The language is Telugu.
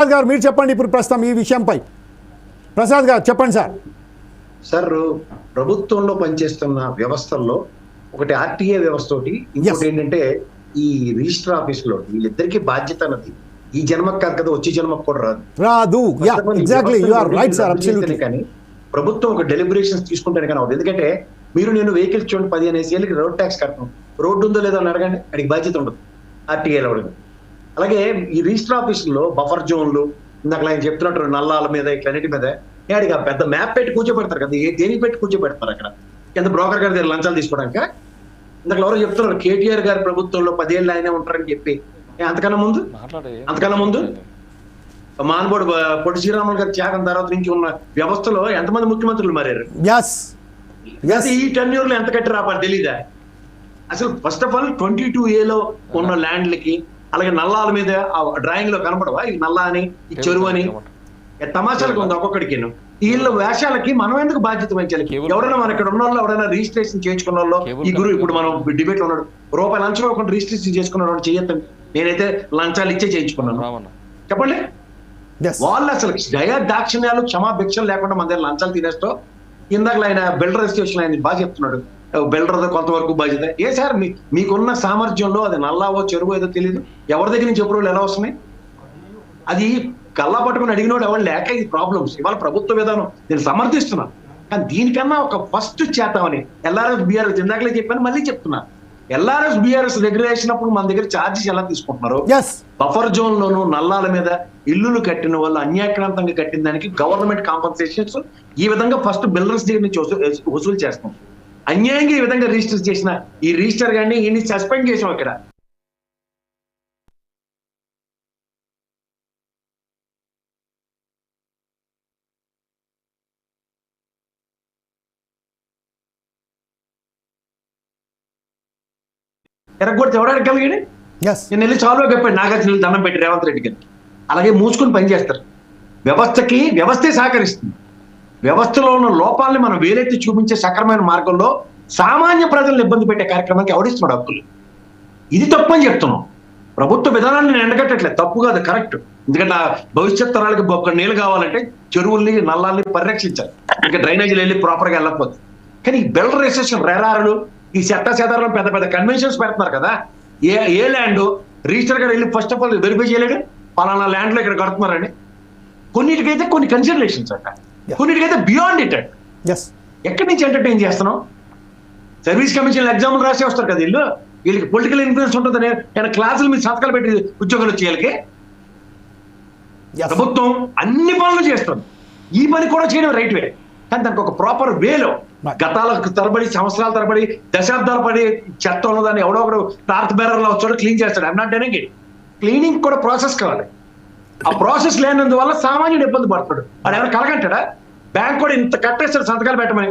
ప్రసాద్ గారు మీరు చెప్పండి ఇప్పుడు ప్రస్తుతం ఈ విషయంపై. ప్రసాద్ గారు చెప్పండి సార్. సార్ ప్రభుత్వంలో పనిచేస్తున్న వ్యవస్థల్లో ఒకటి ఆర్టీఏ వ్యవస్థ ఒకటి ఇంకోటి. ఏంటంటే ఈ రిజిస్టర్ ఆఫీసులో వీళ్ళిద్దరికి బాధ్యత అన్నది. ఈ జన్మకు కాదు కదా వచ్చే జన్మకు కూడా రాదు. రాదు. Exactly you are right sir absolutely కానీ ప్రభుత్వం ఒక డెలిబరేషన్స్ తీసుకుంటేనే కానీ అవుతుంది ఎందుకంటే మీరు నేను వెహికల్స్ చూడండి పదిహేను ఏళ్ళకి రోడ్ ట్యాక్స్ కట్టడం రోడ్డు ఉందో లేదో అని అడగండి అడిగి బాధ్యత ఉండదు. ఆర్టీఏలో అడగదు అలాగే ఈ రిజిస్టర్ ఆఫీసుల్లో బఫర్ జోన్లు ఇందాక ఆయన చెప్తున్నట్టు నల్లాల మీద ఇట్లన్నిటి మీద ఏడిగా పెద్ద మ్యాప్ పెట్టి కూర్చోబెడతారు కదా ఏ దేనికి పెట్టి కూర్చోబెడతారు అక్కడ? కింద బ్రోకర్ గారి దగ్గర లంచాలు తీసుకోవడానికి? ఇందాక ఎవరో చెప్తున్నారు కేటీఆర్ గారి ప్రభుత్వంలో పదేళ్ళు ఆయనే ఉంటారని చెప్పి. అంతకన్నా ముందు? అంతకన్నా ముందు? మానవుడు పొట్టి శ్రీరాములు గారి త్యాగం తర్వాత నుంచి ఉన్న వ్యవస్థలో ఎంతమంది ముఖ్యమంత్రులు మారారు? ఈ టెన్యూర్లో ఎంత కట్టారు ఆ తెలీదా? అసలు first of all twenty two ఏలో ఉన్న ల్యాండ్లకి అలాగే నల్లాల మీద ఆ డ్రాయింగ్లో కనపడవా? ఈ నల్లా అని ఈ చెరువు అని? ఏ తమాషాలకు ఉంది ఒక్కొక్కడికి వీళ్ళ వేషాలకి మనం ఎందుకు బాధ్యత వహించాలి? ఎవరైనా మన ఇక్కడ ఉన్న వాళ్ళు ఎవరైనా రిజిస్ట్రేషన్ చేసుకున్న వాళ్ళు ఈ గురు కనెక్ట్ ఇప్పుడు మనం డిబేట్ ఉన్నాడు. రూపాయి లంచం ఇవ్వకుండా రిజిస్ట్రేషన్ చేసుకున్న వాడు చేయొద్దండి నేనైతే లంచాలు ఇచ్చే చేయించుకున్నాను. చెప్పండి. వాళ్ళు అసలు దయా దాక్షిణ్యాలు క్షమాభిక్షలు లేకుండా మన దగ్గర లంచాలు తినేస్తూ ఇందాక ఆయన బిల్డర్ అసోసియేషన్ ఆయన బాగా చెప్తున్నాడు. బిల్డర్ కొంతవరకు బాధ్యత. ఏ సార్ మీ మీకున్న సామర్థ్యంలో అది నల్లావో చెరువు ఏదో తెలియదు ఎవరి దగ్గర నుంచి ఎప్పుడు ఎలా వస్తున్నాయి? అది కల్లా పట్టుకుని అడిగినోడు ఎవరు లేక ఇది ప్రాబ్లమ్స్ ఇవాళ ప్రభుత్వ విధానం. నేను సమర్థిస్తున్నాను కానీ దీనికన్నా ఒక ఫస్ట్ చేద్దామని ఎల్ఆర్ఎస్ బీఆర్ఎస్ ఇందాకలే చెప్పాను మళ్ళీ చెప్తున్నా. ఎల్ఆర్ఎస్ బీఆర్ఎస్ దగ్గర వేసినప్పుడు మన దగ్గర ఛార్జెస్ ఎలా తీసుకుంటున్నారు? బఫర్ జోన్ లోను నల్లాల మీద ఇల్లులు కట్టిన వాళ్ళు అన్యాక్రాంతంగా కట్టిన దానికి గవర్నమెంట్ కాంపన్సేషన్స్ ఈ విధంగా ఫస్ట్ బిల్డర్స్ దగ్గర నుంచి వసూ- వసూలు చేస్తాం. అన్యాయంగా ఈ విధంగా రిజిస్టర్ చేసిన ఈ రిజిస్టర్ గాని ఈయన్ని సస్పెండ్ చేసాం ఇక్కడ ఎరగొడితే కలిగాడు ఎస్ నేను వెళ్ళి చాలు చెప్పాను నాగార్జున దండం పెట్టి రేవంత్ రెడ్డి గారికి అలాగే మూసుకుని పనిచేస్తారు వ్యవస్థకి వ్యవస్థే సహకరిస్తుంది. వ్యవస్థలో ఉన్న లోపాలని మనం వేలెత్తి చూపించే సక్రమైన మార్గంలో సామాన్య ప్రజలను ఇబ్బంది పెట్టే కార్యక్రమానికి ఎవడిస్తున్నాడు హక్కులు? ఇది తప్పు అని చెప్తున్నాం. ప్రభుత్వ విధానాన్ని నేను ఎండగట్టట్లేదు. తప్పు కాదు కరెక్ట్. ఎందుకంటే ఆ భవిష్యత్ తరాలకి ఒక నీళ్ళు కావాలంటే చెరువుల్ని నల్లాల్ని పరిరక్షించాలి. ఇంకా డ్రైనేజీలు వెళ్ళి ప్రాపర్గా వెళ్ళకపోతే. కానీ ఈ బిల్డర్ రిజిస్ట్రేషన్ రేరారులు ఈ చట్ట సేదారులు పెద్ద పెద్ద కన్వెన్షన్స్ పెడుతున్నారు కదా. ఏ ఏ ల్యాండ్ రిజిస్టర్ గారు వెళ్ళి ఫస్ట్ ఆఫ్ ఆల్ వెరిఫై చేయలేడు? పలానా ల్యాండ్లో ఇక్కడ కడుతున్నారని కొన్నిటికైతే కొన్ని కన్సిడరేషన్స్ అంట. కొన్నిటికైతే బియాండ్ ఇట్ ఎక్కడి నుంచి ఎంటర్టైన్ చేస్తున్నాం? సర్వీస్ కమిషన్ ఎగ్జామ్లు రాసి వస్తారు కదా వీళ్ళు? వీళ్ళకి పొలిటికల్ ఇన్ఫ్లుయెన్స్ ఉంటుందని నేను క్లాసులు మీద సంతకాలు పెట్టి ఉద్యోగాలు వచ్చే వీళ్ళకి? ప్రభుత్వం అన్ని పనులు చేస్తుంది. ఈ పని కూడా చేయడం రైట్ వే కానీ దానికి ఒక ప్రాపర్ వేలో. గతాలకు తరబడి సంవత్సరాల తరబడి దశాబ్దాల పడి చెత్త ఉన్నదాన్ని ఎవడో ఒకడు టార్త్ బేరర్లో వచ్చాడు క్లీన్ చేస్తాడు. ఐమ్ నాట్ డెనింగ్ క్లీనింగ్ కూడా ప్రాసెస్ కావాలి. ఆ ప్రాసెస్ లేనందువల్ల సామాన్యుడు ఇబ్బంది పడతాడు. వాడు ఎవరు కలగంటాడా? బ్యాంక్ కూడా ఇంత కట్టేస్తాడు సంతకాలు పెట్టమని.